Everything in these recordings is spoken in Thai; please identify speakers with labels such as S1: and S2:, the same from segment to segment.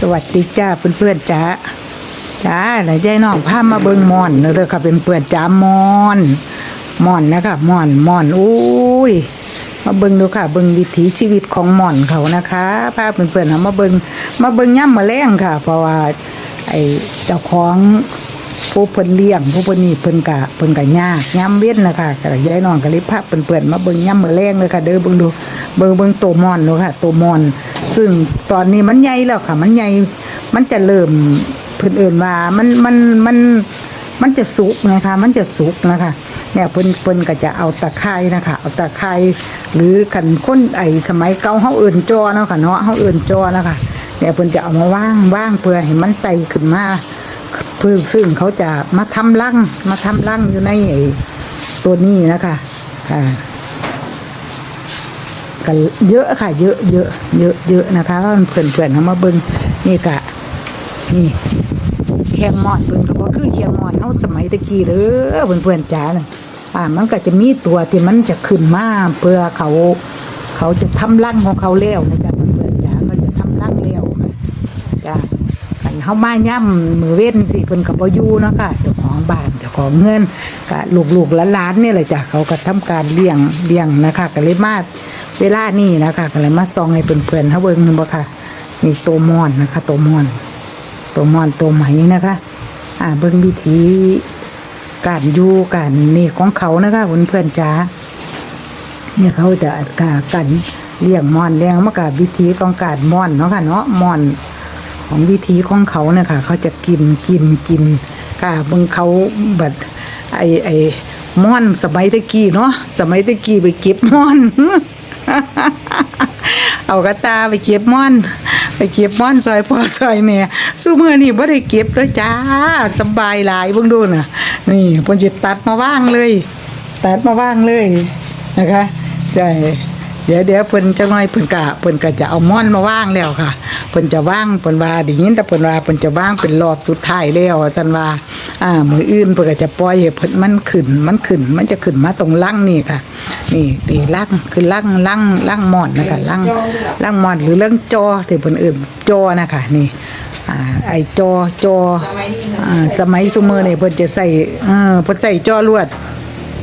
S1: สวัสดีจ้าเพื่อนๆจ้าจ้าไหนใจน้องพามาเบิงมอนเด้อค่ะเป็นเพื่อนจ้ามอนมอนนะคะมอนมอนอุ้ยมาเบิงดูค่ะ เบิงวิถีชีวิตของมอนเขานะคะพาเพื่อนๆเอามาเบิงมาเบิงย่ำมาแรงค่ะ เพราะว่าไอเจ้าของ ผู้เพิ่นเลี้ยงผู้เพิ่นนี่เพิ่นกะเพิ่นกะยากย่ำเว้นนะคะก็เลยายน้องก็เลยพาเพื่อนๆมาเบิงย่ำมาแรงเลยค่ะ เด้อเบิงดูเบิงเบิงตัวมอนดูค่ะตัวมอน ซึ่งตอนนี้มันใหญ่แล้วค่ะ มันใหญ่มันจะเริ่มเพิ่นเอิ่นว่ามันมันมันมันจะสุกนะคะมันจะสุกนะคะเนี่ยเพิ่นเพิ่นก็จะเอาตะไคร้นะคะเอาตะไคร้หรือขันค้นไอ้สมัยเก่าเฮาเอิ่นจอเนาะค่ะเนาะเฮาเอิ่นจอนะคะเนี่ยเพิ่นจะเอามาว่างว่างเพื่อให้มันไต่ขึ้นมา พื่อซึ่งเขาจะมาทำรังมาทำรังอยู่ในตัวนี้นะคะอ่ากันเยอะค่ะ เยอะเยอะเยอะเยอะนะคะเพราะมันเพื่อนเพื่อนๆเขามาเบิ้งนี่กะนี่แคงมอดเพิ่นก็บ่คือแคงมอดเฮาสมัยตะกี้เด้อเพื่อนๆจ๋าน่ะอ่ามันก็จะมีตัวที่มันจะขึ้นมาเพื่อเขาเขาจะทำรังของเขาแล้วนะจ๊ะเพื่อนๆจ๋าก็จะทำรังแล้วค่ะจ้ะ เฮามาย่ำมือเว้นสิเพิ่นก็บ่อยู่เนาะค่ะเจ้าของบ้านเจ้าของเงินก็ลูกๆหลานๆนี่แหละจ้ะเขาก็ทำการเลี้ยงเลี้ยงนะคะก็เลยมาเวลานี้นะคะก็เลยมาซองให้เพื่อนๆเฮาเบิ่งนำบ่ค่ะนี่ตัวมอนนะคะตัวมอนตัวมอนตัวไหมนะคะ อ่าเบิ่งวิธีการอยู่การนี่ของเขานะคะเพื่อนเพื่อนๆจ๋าเนี่ยเขาจะกากันเลี้ยงมอนเลี้ยงมากับวิธีของการมอนเนาะค่ะเนาะมอน ของวิธีของเขาเนี่ยค่ะเขาจะกินกินกินค่ะบิ่งเขาแบบไอไอม่อนสมัยตะกี้เนาะสมัยตะกี้ไปเก็บม่อน เอากระตาไปเก็บม่อน ไปเก็บม่อนซอยพ่อซอยแม่สู้มือนี่บ่ได้เก็บเลยจ้าสบายหลายเบิ่งดูน่ะ นี่เพิ่นสิตัดมาว่างเลย ตัดมาว่างเลยนะคะใช่ ดี๋ยวเดี๋ยวเพิ่นจังน่อยเพิ่นกะเพิ่นก็จะเอาม่อนมาว่างแล้วค่ะเพิ่นจะว่างเพิ่นว่าด้ยินแต่เพิ่นว่าเพิ่นจะว่างเป็นรอบสุดท้ายแล้วจันว่าอ่ามืออื่นเพิ่นก็จะปล่อยให้เพิ่นมันขึ้นมันขึ้นมันจะขึ้นมาตรงล่างนี่ค่ะ นี่นี่ล่างคือล่างล่างล่างหมอนนะคะล่างล่างหมอนหรือเรื่องจอที่เพิ่นเอื่นจอนะคะนี่อ่าไอจอจออ่าสมัยซุมือนี่ยเพิ่นจะใส่เออเพิ่นใส่จอลวด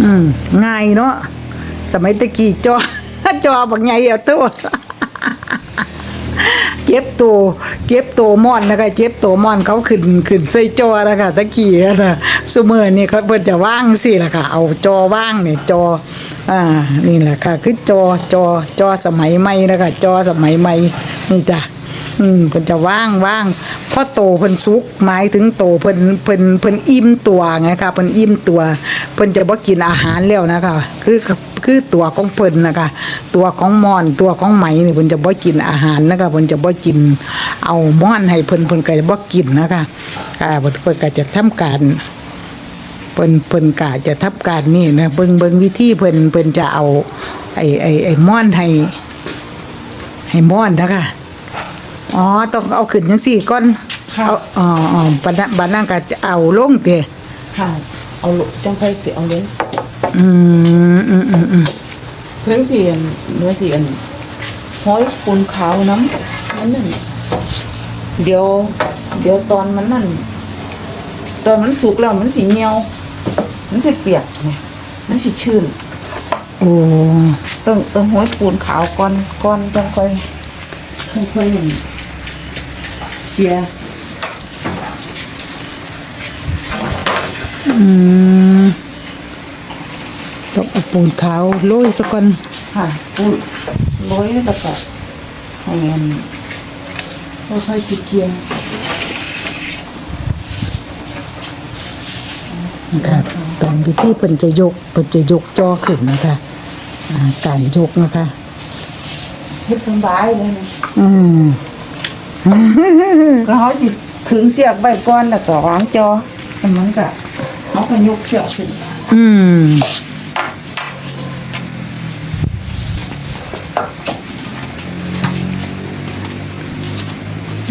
S1: อืมง่ายเนาะสมัยตะกี้จอ จอบักใหญ่เอาตัวเก็บตัวเก็บตัวมอนนะคะเก็บตัวมอนเขาขึ้นขึ้นใส่จอนะคะตะกี้นะซุมือนี่เขาเพิ่นจะว่างสิล่ะค่ะ เอาจอว่างเนี่ยจออ่านี่แหละค่ะ คือจอจอจอสมัยใหม่นะคะจอสมัยใหม่นี่จ้ะอืมเพิ่นจะว่างว่างเพราะโตเพิ่นสุกหมายถึงโตเพิ่นเพิ่นเพิ่นอิ่มตัวไงค่ะเพิ่นอิ่มตัวเพิ่นจะบ่กินอาหารแล้วนะคะคือ คือตัวของเพิ่นนะคะ ตัวของมอนตัวของไหมนี่เพิ่นจะบ่กินอาหารนะคะเพิ่นจะบ่กิน เอาม่อนให้เพิ่นเพิ่นก็จะบ่กินนะคะค่ะเพิ่นเพิ่นก็จะทำการเพิ่นเพิ่นกะจะทับการนี่นะเบิ่งเบิ่งวิธีเพิ่นเพิ่นจะเอา ไอ้ไอ้ไอ้ม่อนให้ให้ม่อนนะคะอ๋อต้องเอาขึ้นจังสี่ก่อน
S2: ค่ะ
S1: เอาอ๋ออ๋อบัดนั้นบัดนั้นก็จะเอาลงเตะ
S2: ค่ะ เอาลูกจังไฟสิเอาเลย
S1: อืมอืมอืมอืม
S2: เพิ่งเสียนเนื้อเสียนห้อยปูนขาวน้ำนั่นนั่นเดี๋ยว เดี๋ยวตอนมันนั่น ตอนมันสุกแล้วมันสีเหี่ยว มันสิเปียกเนี่ยมันสิชื้น
S1: โอ้
S2: ต้องต้องห้อยปูนขาวก่อนก่อนจังค่อยค่อยๆเกียร์
S1: อืม ต้องเอาปูนขาวโรยซะก่อน
S2: ค่ะปูนโรยแล้วก็ให้มันค่อยๆสิเกียร์
S1: นะคะตอนวิธีเพิ่นจะยกเพิ่นจะยกจอขึ้นนะคะอ่าการยกนะคะ
S2: เฮ็ดสบายเลยนะ
S1: อืม
S2: แล้วเขาสิขึงเสียกใบก้อนแล้วก็วางจอแล้วมันก็เขาก็ยกเสียกขึ้น
S1: อืม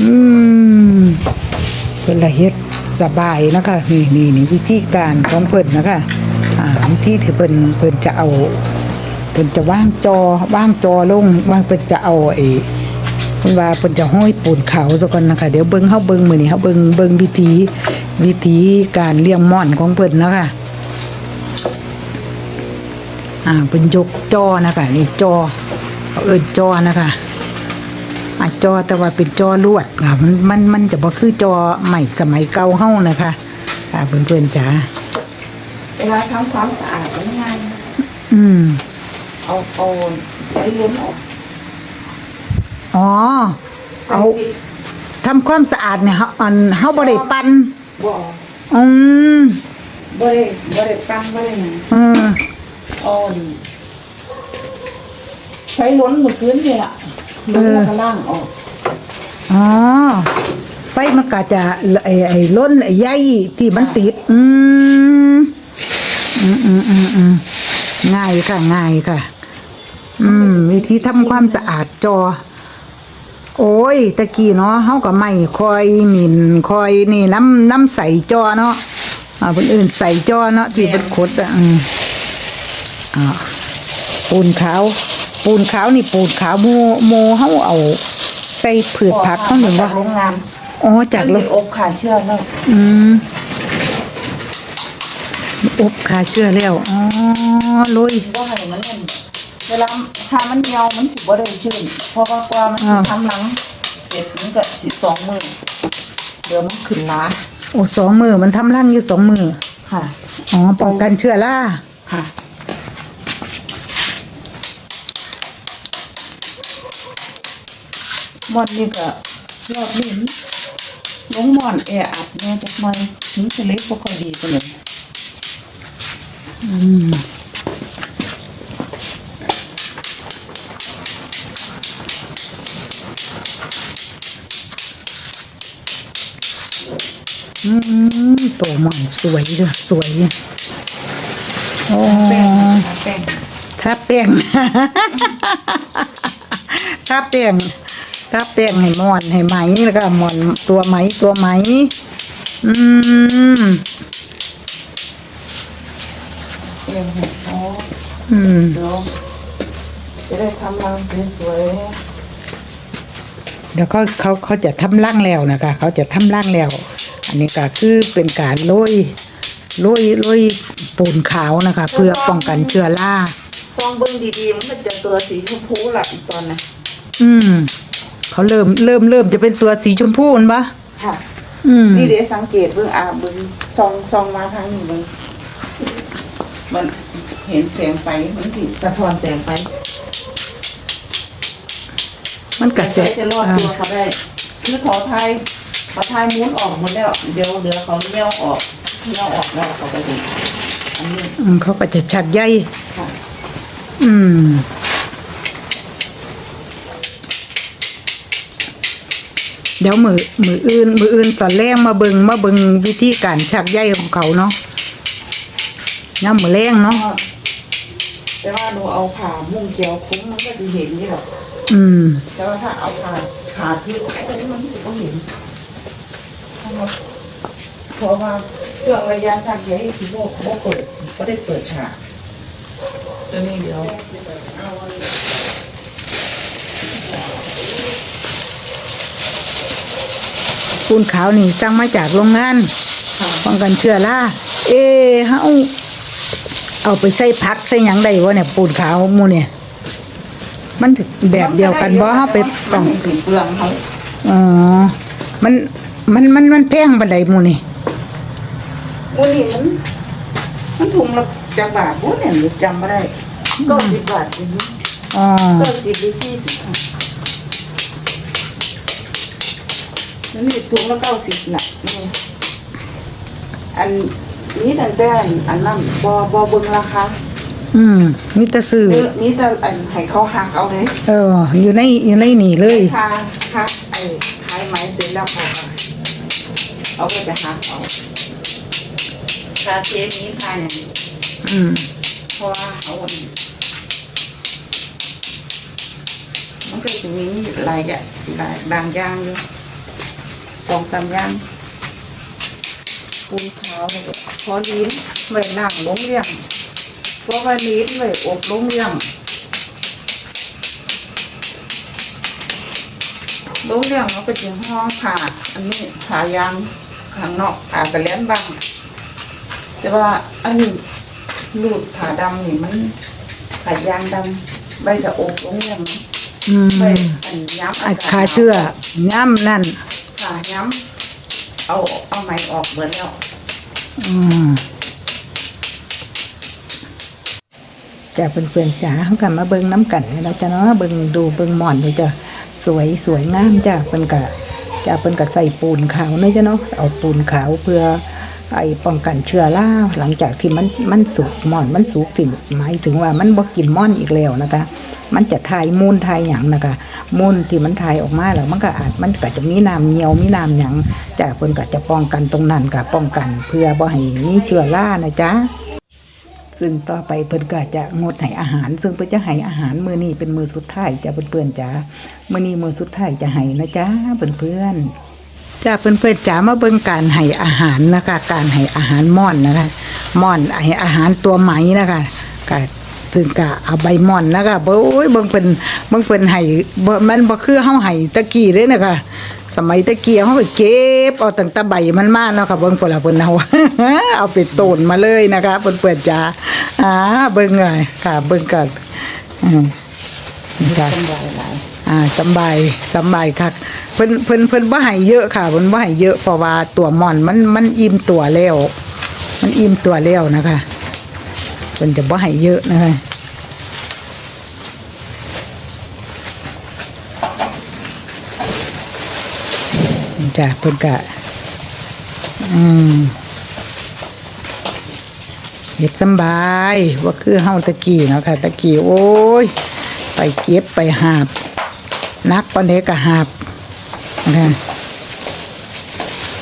S1: อืมเป็นละเฮ็ดสบายนะคะนี่นี่นี่วิธีการของเพิ่นนะคะอ่าวิธีที่เพิ่นเพิ่นจะเอาเพิ่นจะว่างจอว่างจอลงว่างเพิ่นจะเอาไอ้เพิ่นว่าเพิ่นจะห้อยปูนขาวซะก่อนนะคะเดี๋ยวเบิ่งเฮาเบิ่งมื้อนี้เฮาเบิ่งเบิ่งวิธีวิธีการเลี้ยงม่อนของเพิ่นนะคะอ่าเพิ่นยกจอนะคะนี่จอเอาเอิ้นจอนะคะ อ่าจอแต่ว่าเป็นจอลวดค่ะมันมันมันจะบ่คือจอใหม่สมัยเก่าเฮานะคะค่ะเพื่อนๆจ๋า
S2: เวลาทำความสะอาดง่าย
S1: อืม
S2: ๆเอาเอาใส่เลี้ยมออก
S1: อ๋อ เอาทำความสะอาดเนี่ยเฮาอันเฮาบ่ได้ปั่น
S2: บ่
S1: อืม
S2: บ่ได้บ่ได้ตั้งบ่ได้หยัง
S1: เออ
S2: เอานี่ใช้ล้นหมดพื้นนี่ล่ะล้ นแล้วก็ล่างออก
S1: อ๋อ ไฟมันก็จะไอ้ไอ้ล้นไอ้ใยที่มันติด อืมอืมอืมอืมอืมง่ายค่ะ ง่ายค่ะ อืม วิธีทำความสะอาดจอ โอ้ย ตะกี้เนาะเฮาก็ไม่คอยหมิ่นคอยนี่น้ำน้ำใสจอเนาะอ่าเพิ่นอื่นใส่จอเนาะที่เพิ่นขดอะอืมอ่าปูนขาว ปูนขาวนี่ปูนขาวโมโมเฮาเอา ใส่ผืชผักเฮาหนึ่ง
S2: จา
S1: ว่าก
S2: โรงงาน
S1: อ๋อจาก
S2: มัน
S1: โร
S2: มี
S1: ง
S2: อบขาเชื่อแล้ว
S1: อืมอบขาเชื่อแล้วอ๋อลุย
S2: บ่ให้มันนั่นเวลาถ้ามันเหนียวมันสิบ่ได้ชื่นเพราะว่ากว่ามันสิ
S1: อ้าว
S2: ทำหลังเสร็จมันก็สิสองมื้อเดี๋ยวมันขึ้นล้า
S1: โอ้สองมือมันทำร่างอยู่สองมือ
S2: ค่ะ
S1: อ๋อป้องกันเชื้อรา
S2: ค่ะ มอนนี่ก็รอบนี้มันลงมอนแออัดแน่จักหน่อยถึงจะเล็กบ่ค่อยดีปานนั้น
S1: อืมอืมตัวมันสวยด้วยสวยเนี่ยโอ้
S2: แป้งแป้ง
S1: ถ้าแป้งถ้าแป้ง ถ้าแป้งให้มอนให้ไหมแล้วก็มอนตัวไหมตัวไหม อืม
S2: เองให้เขา
S1: อืม
S2: เดี๋ยวจะได้ทำรังสวย
S1: เดี๋ยวเขาเขาเขาจะทำร่างแล้วนะคะ เขาจะทำร่างแล้ว อันนี้ก็คือเป็นการโรยโรยโรยปูนขาวนะคะ เพื่อป้องกันเชื้อรา
S2: ๆซองเบิ้งดีๆ มันก็จะตัวสีชมพูละอีกตอนนะ
S1: อืม เขาเริ่มเริ่มเริ่มจะเป็นตัวสีชมพูนปะ
S2: ค่ะ
S1: อืม
S2: นี่เดี๋ยวสังเกตเบิ้งอ่าเบิ้งซองซองมาทางนี้เบิ้งมันเห็นแสงไฟมันสิสะท้อนแสงไฟ
S1: มันก็จะ
S2: แสงไฟจะรอดตัวเขาได้คือขอทายขอทายมุ้นออกหมดแล้วเดี๋ยวเดี๋ยวเขาเลี้ยวออกเลี้ยวออกแล้วเขาไปดีอันนี้
S1: อืมเขาก็จะชักใย
S2: ค่ะ
S1: อืม เดี๋ยวมือมืออื่น มืออื่นตอนแรกมาเบิงมาเบิงวิธีการชักใยของเขาเนาะย่ำมือแรงเนาะ
S2: แต่ว่าหนูเอาผ่ามุ่งเกี่ยวคุ้มมันก็จะเห็นนี่หรอก
S1: อืม
S2: แต่ว่าถ้าเอาผ่าขาดที่โอ้ยมันจะต้องเห็นเพราะว่าเครื่องระยะทางใหญ่ที่โบกโบเปิดก็ได้เปิดฉากตัวนี้เดี๋ยว
S1: ปูนขาวนี่สั่งมาจากโรงงาน
S2: ค่ะ
S1: ป้องกันเชื้อราเอ๊ะเฮาเอาไปใส่ผักใส่หยังได้วะเนี่ยปูนขาวหมูเนี่ยมันถึงแบบเดียวกันบ่เฮาไปป้อง
S2: มันถึงเปลืองเขา
S1: อ๋อมันมันมันมันแพงปานใดหมูนี่
S2: โอ้นี่มันมันถุงละจากบาทโอ้เนี่ยหนูจำไม่ได้ก็สิบบาทจริง
S1: อ๋อ
S2: ก็สิบหรือสี่สิบ ค่ะแล้วนี่ถุงละเก้าสิบน่ะนี่อันนี้ตั้งแต่อันอันนั้นบอบอเบิ่งราคา
S1: อืมมีแต่ซื้อ
S2: นี่นี่แต่อันให้เขาหักเอาเลย
S1: เออ อยู่ในอยู่ในนี่เลย
S2: ค่าค่าไอ้ขายไหมเสร็จแล้วเขาก็เอาไปจะหักเอาค่าเทปนี้ค่าอย่างนี้
S1: อืม
S2: เพราะว่าเอาอันมันก็จะมีหลายอย่างหลายบางอย่างอยู่ สองสามอย่างปูนขาวแล้วก็พอลิ้นไว้นั่งลงเลี้ยงเพราะว่าลิ้นไว้อบลงเลี้ยงโรงเรียนเขาก็จะห่อผ่าอันนี้ผ่ายางข้างนอกผ่ากระเล้นบ้าง แต่ว่าอันนี้ลูดผ่าดำนี่มันผ่ายางดำใบจะอกโรงเรียน
S1: อืม
S2: ใบอันย้ำ
S1: อัดขาเชื่อย่ำนั่น
S2: ผ่ะย้ำเอาเอาไม้ออกเหมือนแล้ว
S1: อืมจ้าเพื่อนๆจ๋าเขากันมาเบิ้งน้ำกันเราจะเนาะเบิ้งดูเบิ้งหมอนดูจ้ะสวยสวยงามจ้าเพิ่นกะจ้ะเพิ่นกะใส่ปูนขาวเนี่จ้ะเนาะเอาปูนขาวเพื่อ ไอ้ป้องกันเชื้อราหลังจากที่มันมันสุกมอนมันสุกที่หมายถึงว่ามันบ่กินมอนอีกแล้วนะคะ มันจะทายมูลทายหยังนะคะมูลที่มันทายออกมาแล้วมันก็อาจมันก็จะมีน้ำเหนียวมีน้ำหยังจ้ะเพิ่นก็จะป้องกันตรงนั้นก็ป้องกัน เพื่อบ่ให้มีเชื้อรานะจ๊ะซึ่งต่อไปเพิ่นก็จะงดให้อาหาร ซึ่งเพิ่นจะให้อาหารมื้อนี้เป็นมื้อสุดท้ายจ้ะเพื่อนๆจ้ามื้อนี้มื้อสุดท้ายจะให้นะจ๊ะเพื่อนๆ จ้าเพื่อนๆจ๋ามาเบิ่งการให้อาหารนะคะ การให้อาหารม่อนนะคะม่อนให้อาหารตัวไหมนะคะก็ซึ่งก็เอาใบม่อนนะคะเบิ่งโอ้ยเบิ่งเพิ่นเบิ่งเพิ่นให้มันบ่คือเฮาให้ตะกี้เลยนะคะสมัยตะเกียเขาก็เก็บเอาตั้งแต่ใบมันมาเนาะค่ะเบิ่งพวกเราเพิ่นเอาเอาไปต้นมาเลยนะคะเพิ่นๆจ้าอ่าเบิ่งเลยค่ะ เบิ่งกันอืมค่ะ
S2: สบายหลาย
S1: อ่าสำบายสบายคัก เพิ่นเพิ่นเพิ่นบ่ให้เยอะค่ะเพิ่นบ่ให้เยอะเพราะว่าตัวมอนมันมันอิ่มตัวแล้ว มันอิ่มตัวแล้วนะคะเพิ่นจะบ่ให้เยอะนะคะนี่จ้ะเพิ่นก็อืมเฮ็ดสบายว่าคือเฮาตะกี้เนาะค่ะ ตะกี้โอ้ย ไปเก็บไปหาบ นักปนเดก็หาบ คะ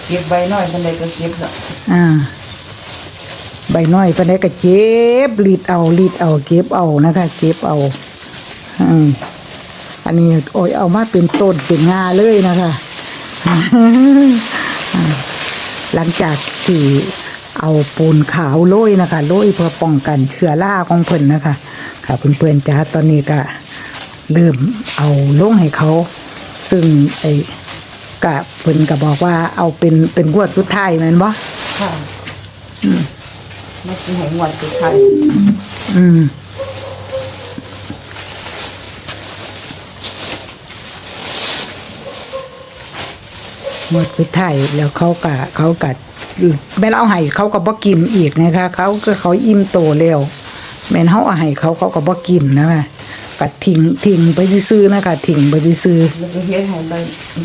S2: เก็บใบน้อยมันเลยก็เก็บแล้ว
S1: อ่า ใบน้อยปานเดก็เจ็บรีดเอารีดเอา เก็บเอานะคะเก็บเอาอืมอันนี้โอ้ยเอามาเป็นต้นเป็นงาเลยนะคะอ่าหลังจากที่เอาปูนขาวโรยนะคะโรยเพื่อป้องกันเชื้อราของเพิ่นนะคะ ค่ะเพื่อนๆจ้าตอนนี้ก็เริ่มเอาลงให้เขา ซึ่งไอ้ กะเพิ่นก็บอกว่าเอาเป็นเป็นงวดสุดท้ายแม่นบ่
S2: ค่ะไม่กินหงหวดสุดท้าย
S1: อืมหมดสุดท้ายแล้วเขากะเขากะแม่นเอาให้เขาก็บ่กินอีกนะคะ เขาก็เขาอิ่มโตแล้วแม่นเฮาเอาให้เขาเขาก็บ่กินนะคะ ก็ทิ้งทิ้งไปซื่อๆนะคะทิ้งไปซื่อ
S2: แล้วก็เฮ็ดให้ใบ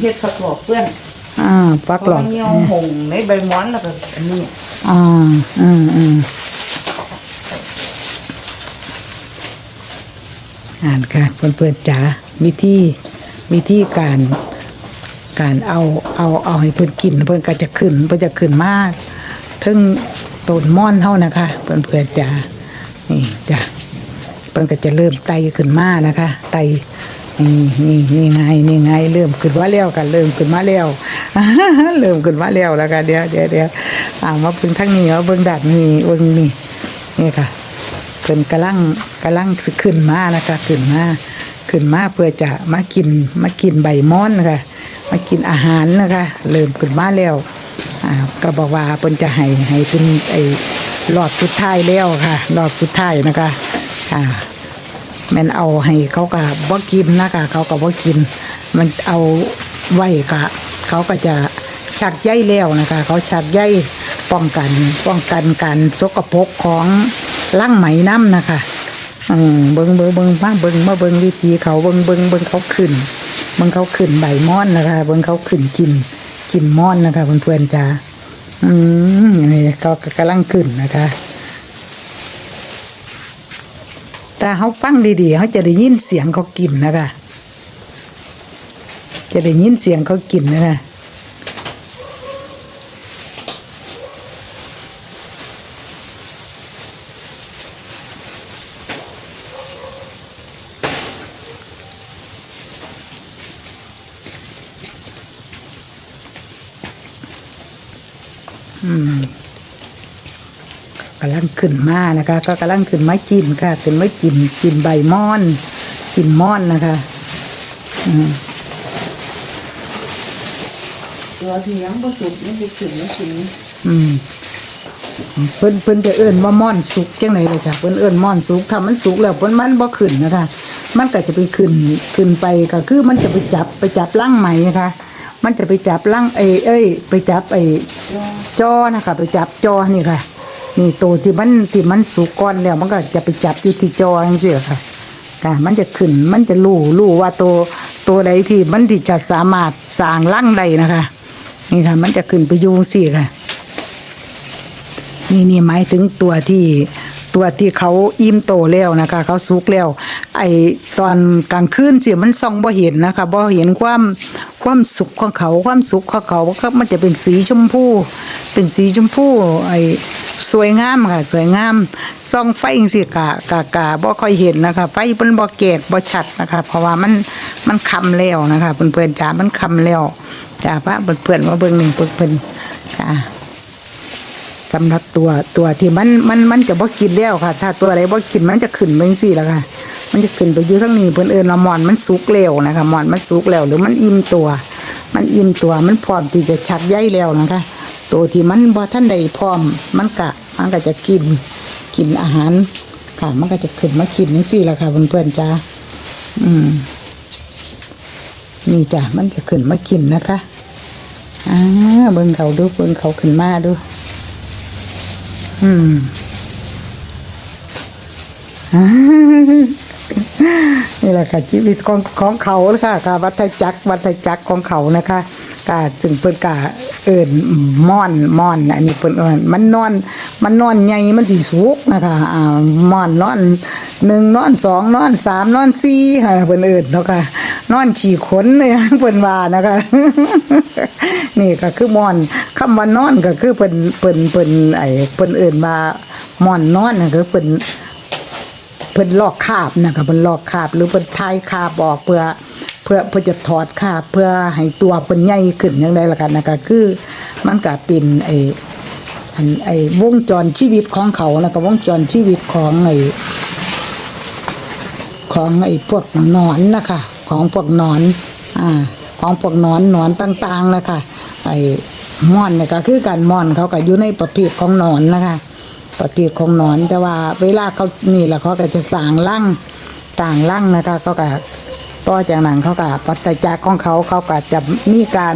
S2: เฮ็ดสักหลอกเพื่อน
S1: ๆอ่าปัก
S2: เพ
S1: หล
S2: ราะ
S1: อ
S2: มั
S1: ด
S2: นเหี่ยวหงในใบม้อนแล้วก็อันนี้
S1: อ่าอืมอืมอ่านค่ะเพื่อนๆจ๋าวิธีวิธีการการเอาเอาเอาให้เพิ่นกินเพิ่นก็จะขึ้นเพิ่นจะขึ้นมากถึงต้นม่อนเท่านะคะ เพื่อนเพื่อนๆจ๋านี่จ้ะเพิ่นก็จะเริ่มไตขึ้นมานะคะ ไตนี่นี่นี่ไงนี่ไงเริ่มขึ้นมาแล้วกันเริ่มขึ้นมาแล้วเริ่มขึ้นมาแล้วแล้วกันเดี๋ยวเดี๋ยวเดี๋ยวอ่ามาเบิ่งทางนี้เอาเบิ่งดัดนี่เบิ่งนี่นี่ค่ะเพิ่นกำลังกำลังขึ้นมานะคะขึ้นมาขึ้นมาเพื่อจะมากินมากินใบม้อนนะคะมากินอาหารนะคะเริ่มขึ้นมาแล้วอ่าก็บอกว่าเพิ่นจะให้ให้เป็นไอ้รอบสุดท้ายแล้วค่ะรอบสุดท้ายนะคะอ่า ม่นเอาให้เขาก็บ่กินนะคะเขาก็บ่กิน มันเอาไว้ก็เขาก็จะชักใยแล้วนะคะ เขาชักใยป้องกันป้องกันการสกปรกของร่างไหมน้ำนะคะอืมเบิงเบิงเบิงมาเบิงมาเบิงวิธีเขาเบิงเบิงเบิงเขาขึ้นเบิงเขาขึ้นใบม่อนนะคะ เบิงเขาขึ้นกินกินม่อนนะคะเพื่อนๆจ้าอืมนี่เขาก็กำลังขึ้นนะคะ แต่เขาฟังดีๆเขาจะได้ยินเสียงเขากินนะคะจะได้ยินเสียงเขากินนะคะ ขึ้นมานะคะ ก็กำลังขึ้นไม้กินค่ะขึ้นไม้กินกินใบม่อน กินม่อนนะคะอืม
S2: ตัวที่ยังบ่สุกยังบ่ขึ้นยังกิน
S1: อืมเพิ่นเพิ่นจะเอิ้นว่าม่อนสุกจังไดเลยจ้ะเพิ่นเอิ้นม่อนสุกถ้ามันสุกแล้วเพิ่นมันบ่ขึ้นนะคะ มันก็จะไปขึ้นขึ้นไปก็คือมันจะไปจับไปจับร่างใหม่นะคะมันจะไปจับร่างเอยเอ้ย ไปจับไอ้จอนะคะ ไปจับจอนี่ค่ะนี่ ตัวที่มันที่มันสุกก่อนแล้ว มันก็จะไปจับอยู่ที่จอจังซี่ค่ะค่ะ มันจะขึ้นมันจะรู้รู้ว่าตัวตัวใดที่มันที่จะสามารถสร้างร่างใดนะคะ นี่ค่ะ มันจะขึ้นไปอยูสิค่ะ นี่นี่หมายถึงตัวที่ ตัวที่เขาอิ่มโตแล้วนะคะ เขาสุกแล้ว ไอตอนกลางคืนสิมันส่องบ่เห็นนะคะบ่เห็นความความสุขของเขาความสุขของเขาก็มันจะเป็นสีชมพู เป็นสีชมพูไอสวยงามค่ะ สวยงามส่องไฟจังซี่กะกะกะบ่ค่อยเห็นนะคะ ไฟมันบ่แกกบ่ชัดนะคะ เพราะว่ามันมันคำแล้วนะคะเพื่อนๆจ๋ามันคำแล้วจ้าพระเพื่อนๆมาเบิ่งนี่เพิ่นๆค่ะ สำหรับตัวตัวที่มันมันมันจะบ่กินแล้วค่ะ ถ้าตัวอะไรบ่กินมันจะขึ้นไปจังซี่แล้วค่ะ มันจะขึ้นไปอยู่ทั้งนี้เพิ่อนเอิ้นว่าหมอนมันสุกแล้วนะคะหมอนมันสุกแล้วหรือมันอิ่มตัว มันอิ่มตัวมันพร้อมที่จะชักใยแล้วนะคะ ตัวที่มันบ่ทันได้พร้อมมันก็มันก็จะกินกินอาหารค่ะมันก็จะขึ้นมากินจังซี่แล้วค่ะเพื่อนๆจ้าอืมนี่จ้ะมันจะขึ้นมากินนะคะอ่าเบิ่งเขาดูเบิ่งเขาขึ้นมาดู อืมนี่แหละค่ะชีวิตของของเขาเลยค่ะการวัฏจักรวัฏจักรของเขานะคะกาจึงเปิดกา เอิ้นม่อนม่อนอันนี้เพิ่นเอิ้นมันนอน มันนอนใหญ่มันสิสุกนะคะอ่าม่อนนอนหนึ่งนอนสองนอนสามนอนสี่ค่ะเพิ่นเอิ้นเนาะค่ะนอนขี่ขนเลยเพิ่นว่านะคะนี่ก็คือม่อนคำว่านอนก็คือเพิ่นเพิ่นเพิ่นไอ้เพิ่นเอิ้นว่าม่อนนอนน่ะคือเพิ่นเพิ่นลอกคาบนะคะเพิ่นลอกคาบหรือเพิ่นทายคาบออกเพื่อ พื่อเพื่อจะถอดคาบเพื่อให้ตัวเพิ่นใหญ่ขึ้นอย่างไรล่ะกันนะคะคือมันก็เป็นไออันไอวงจรชีวิตของเขาแล้วก็วงจรชีวิตของไอของไอพวกหนอนนะคะของพวกหนอนอ่าของพวกหนอนหนอนต่างๆนะคะไอม่อนเนี่ยก็คือการม่อนเขาก็อยู่ในประเภทของหนอนนะคะ ประเภทของหนอนแต่ว่าเวลาเขานี่แหละเขาก็จะสางร่างสร้างร่างนะคะเขาก็ ต่อจากนั้นเขาก็ปัตจักรของเขาเขาก็จะมีการ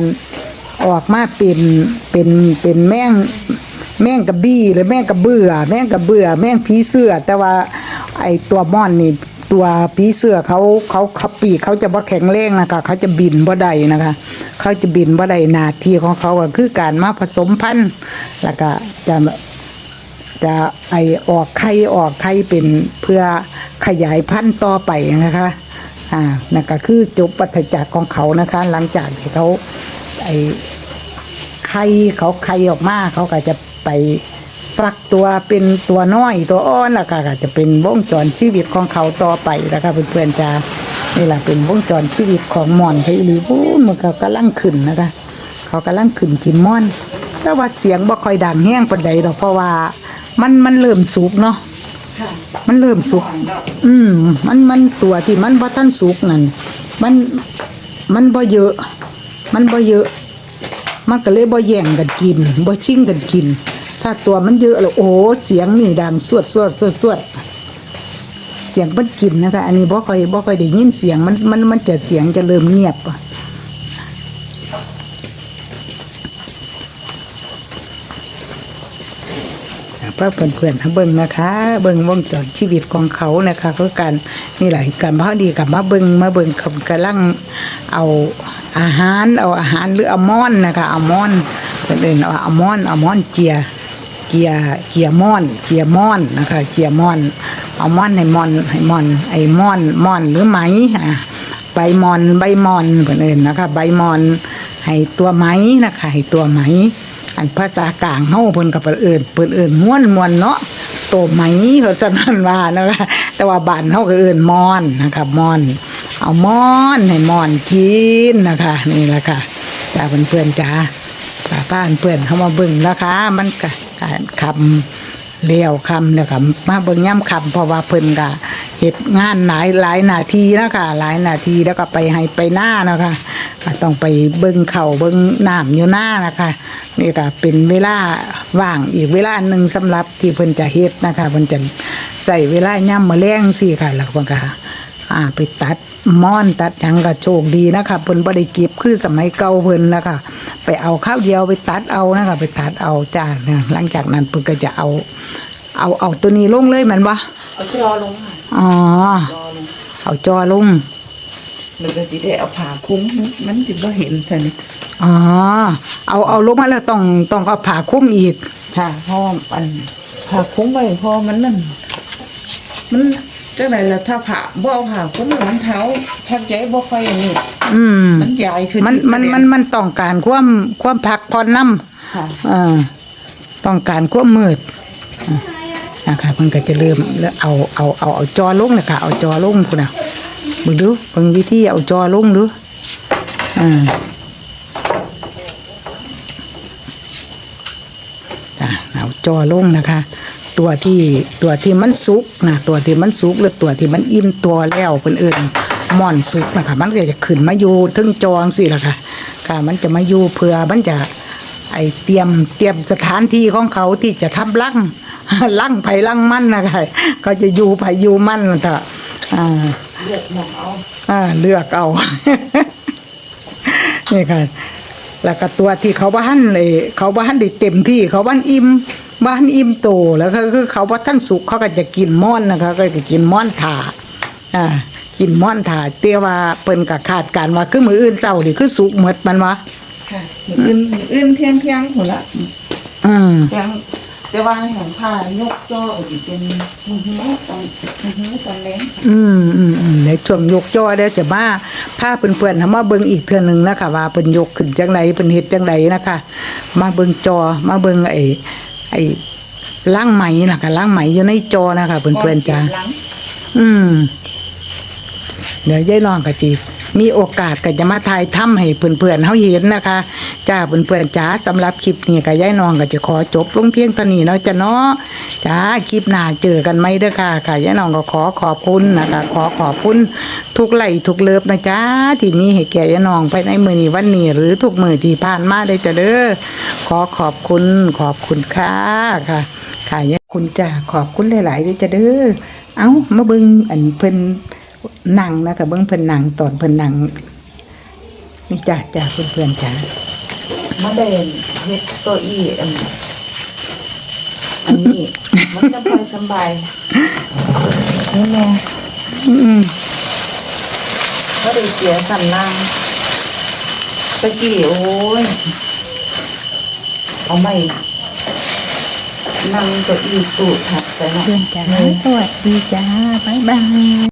S1: ออกมาเป็นเป็นเป็นแม่งแม่งกระบี้หรือแม่งกระเบื่อ แม่งกระเบื่อ แม่งผีเสื้อ แต่ว่าไอตัวม่อนนี่ตัวผีเสื้อเขาเขาเขาปีกเขาจะบ่แข็งแรงนะคะเขาจะบินบ่ได้นะคะ เขาจะบินบ่ได้นาทีของเขาก็คือการมาผสมพันธุ์แล้วก็จะจะไอออกไข่ออกไข่เป็นเพื่อขยายพันธุ์ต่อไปนะคะ อ่านั่นก็คือจบปัจจักของเขานะคะ หลังจากที่เขาไอไข่เขาไข่ออกมาเขาก็จะไปฟักตัวเป็นตัวน้อยตัวอ่อนแล้วก็จะเป็นวงจรชีวิตของเขาต่อไปนะคะเพื่อนๆจ้านี่แหละเป็นวงจรชีวิตของหมอนไพลีพูนมันก็กำลังขึ้นนะคะเขากำลังขึ้นกินม่อนแต่ว่าเสียงบ่ค่อยดังแห้งปานใดดอกเพราะว่ามันมันเริ่มสุกเนาะ มันเริ่มสุก อืม มันมันตัวที่มันบ่ทันสุกนั่น มันมันบ่เยอะ มันบ่เยอะ มันก็เลยบ่แย่งกันกินบ่ชิงกันกิน ถ้าตัวมันเยอะแล้วโอ้เสียงนี่ดังสวดสวดสวดสวดเสียงมันกินนะคะ อันนี้บ่ค่อยบ่ค่อยได้ยินเสียงมันมันมันจะเสียงจะเริ่มเงียบอะ เพื่อเพื่อนๆเบิ่งนะคะ เบิ่งวงจรชีวิตของเขานะคะคือการนี่แหละการพอดีกับมาเบิ่งมาเบิ่งเขากำลังเอาอาหารเอาอาหารหรืออมอนนะคะอมอนเพิ่นเอิ้นว่าอมอนอมอนเกียเกียเกียมอนเกียมอนนะคะเกียมอนเอามอนให้มอนให้มอนไอ้มอนมอนหรือไหมอะใบมอนใบมอนเพิ่นอิ้นนะคะ ใบมอนให้ตัวไหมนะคะให้ตัวไหม อันภาษากลางเฮาเพิ่นก็เปิ้นเอิ้นเปิ้นเอิ้นม่วนมวนเนาะโตไหมเขาซั่นนั้นว่านะคะแต่ว่าบ้านเฮาก็เอิ้นมอนนะคะมอน เอามอนให้มอนกินนะคะ นี่แหละค่ะจ้าเพื่อนๆจ้าป้าป้าเพื่อนๆเฮามาเบิ่งนะคะ มันก็คำเลี้ยวคำเนี่ยค่ะมาเบิ่งย่ำคำเพราะว่าเพิ่นก็ เฮ็ดงานหลายหลายนาทีนะคะหลายนาทีแล้วก็ไปให้ไปหน้านะคะต้องไปเบิ่งเข่าเบิ่งน้ำอยู่หน้านะคะนี่ก็เป็นเวลาว่างอีกเวลาหนึ่งสำหรับที่เพิ่นจะเฮ็ดนะคะเพิ่นจะใส่เวลาย่ำมะแรงสิค่ะแล้วเพิ่นก็อ่าไปตัดม่อนตัดยังก็โชคดีนะคะเพิ่นบ่ได้เก็บคือสมัยเก่าเพิ่นนะคะไปเอาข้าวเดียวไปตัดเอานะคะไปตัดเอาจ้าหลังจากนั้นเพิ่นก็จะเอา เอาเอาตัวนี้ลงเลยมันบ่
S2: เอาจอลงค่ะ
S1: อ๋อ
S2: จอลง
S1: เอาจอลง
S2: มันก็สิได้เอาผ้าคลุมมันสิบ่เห็นซั่น
S1: อ๋อ เอาเอาลงมาแล้วต้องต้องเอาผ้าคลุมอีก
S2: ค่ะเพราะว่าอันผ้าคลุมไว้เพอมันนั่นมันจังไดล่ะถ้าผ้าบ่เอาผ้าคลุมมันเท้าชักใจบ่ค่อยอันนี้
S1: อืม
S2: มันใหญ่ขึ้น
S1: มันมันมันมันต้องการความความพักผ่อนน้
S2: ค่ะำ
S1: อ่าต้องการความมืดอะ นะคะเพิ่นก็จะเริ่มแล้วเอาเอาเอาเอาจอลงเลยค่ะเอาจอลงคุณนะมึงดูเบิ่งวิธีเอาจอลงดูอ่าจ้ะเอาจอลงนะคะ ตัวที่ตัวที่มันสุกนะตัวที่มันสุกหรือตัวที่มันอิ่มตัวแล้วเพิ่นเอิ้นม่อนสุกนะคะมันก็จะขึ้นมาอยู่ถึงจองสิล่ะค่ะค่ะมันจะมาอยู่เพื่อมันจะไอเตรียมเตรียมสถานที่ของเขาที่จะทำลัง ลังไผ่ลังมันนะคะเขาจะอยู่ไผ่อยู่มันนะเถอะอ่า
S2: เลือกหมองเอา
S1: อ่าเลือกเอานี่ค่ะแล้วก็ตัวที่เขาบ้านเลยเขาบ้านได้เต็มที่ เขาบ้านอิ่มบ้านอิ่มโตแล้วก็คือเขาบ้านสุกเขาก็จะกินม่อนนะคะ ก็จะกินม่อนถาอ่ากินม่อนถาเตี้ยว่าเปิ้นก็คาดการณ์ว่าคือมืออื่นเศร้านี่คือสุกหมดมันวะ
S2: ค่ะมื้ออื่นมื้ออื่นเที่ยงเที่ยงพุ่นละ
S1: อืม
S2: เที่ยง แต่ว่าแห่งผ้ายกจอก็สิเป็นมือหือตอนมือหือตอนแรงค่ะ
S1: อืมอืมอืมในช่วงยกจอเดี๋ยวจะมาพาเพื่อนๆทำมาเบิ่งอีกเทื่อหนึงนะคะว่าเพิ่นยกขึ้นจังไดเพิ่นเฮ็ดจังไดนะคะ มาเบิ่งจอมาเบิ่งไอ้ไอ้ล่างไหมนะคะล่างไหมอยู่ในจอนะคะเพื่อนๆจ้า
S2: หลัง
S1: อืม เดี๋ยวยายน้องก็จี มีโอกาสก็จะมาถ่ายทำให้เพื่อนๆเฮาเห็นนะคะจ้าเพื่อนๆจ้าสำหรับคลิปนี้ก็ยายน้องก็จะขอจบลงเพียงเท่านี้เนาะจ้ะเนาะจ้าคลิปหน้าเจอกันไหมเด้อค่ะค่ะยายน้องก็ขอขอบคุณนะคะ ขอขอบคุณทุกไหลค์ทุกเลิฟนะจ้าที่มีให้แก่ยายน้องภายในมือนี้วันนี้หรือทุกมือที่ผ่านมาได้จ้ะเด้อขอขอบคุณขอบคุณค่ะค่ะค่ะยายคุณจ้าขอบคุณหลายๆเด้อจ้ะเด้อเอ้ามาเบิ่งอันเพิ่น นั่งนะคะเบิ้งเพิ่นนั่งตอนเพิ่นนั่งนี่จ้าจ้าเพื่อนเพื่อนๆจ้า
S2: มาเดินเฮ็ดเตัวอี้อันอันนี้มันจะค่อยสบายนี่แม่
S1: อืม
S2: ก็ได้เสียสันล่างตะกี้โอ้ยเอาไม่นั่งเตัวอี้ตูดหักไปเนาะ
S1: เพื่อนจ้าสวัสดีจ้า บ๊ายบาย